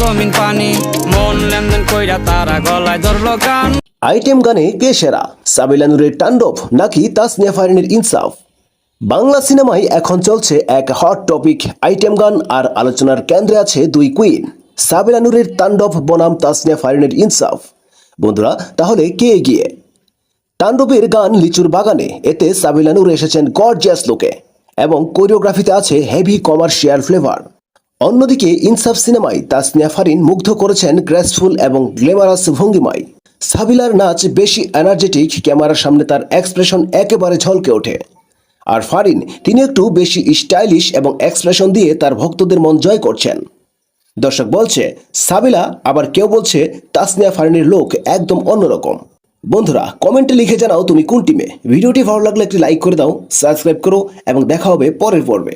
জমিন পানি, মন লেনদেন কইরা তারা গলায় ধরলো আইটেম গানে কে সেরা? সাবিলা নূরের তাণ্ডব নাকি তাসনিয়া ফারিনের ইনসাফ? বাংলা সিনেমায় এখন চলছে এক হট টপিক আইটেম গান আর আলোচনার কেন্দ্রে আছে দুই কুইন সাবিলা নূরের তাণ্ডব বনাম তাসনিয়া ফারিনের ইনসাফ। বন্ধুরা, তাহলে কে এগিয়ে? তাণ্ডবের গান লিচুর বাগানে, এতে সাবিলা নূর এসেছেন গর্জিয়াস লোকে এবং কোরিওগ্রাফিতে আছে হেভি কমার্শিয়াল ফ্লেভার অন্যদিকে ইনসাফ সিনেমায় তাসনিয়া ফারিন মুগ্ধ করেছেন গ্রেসফুল এবং গ্লেমারাস ভঙ্গিমায়। সাবিলার নাচ বেশি এনার্জেটিক, ক্যামেরার সামনে তার এক্সপ্রেশন একেবারে ঝলকে ওঠে। আর ফারিন, তিনি একটু বেশি স্টাইলিশ এবং এক্সপ্রেশন দিয়ে তার ভক্তদের মন জয় করছেন। দর্শক বলছে, সাবিলা আবার কেউ বলছে, তাসনিয়া ফারিনের লোক একদম অন্যরকম। বন্ধুরা, কমেন্টে লিখে জানাও তুমি কোন টিমে। ভিডিওটি ভালো লাগলে একটি লাইক করে দাও, সাবস্ক্রাইব করো এবং দেখা হবে পরের পর্বে।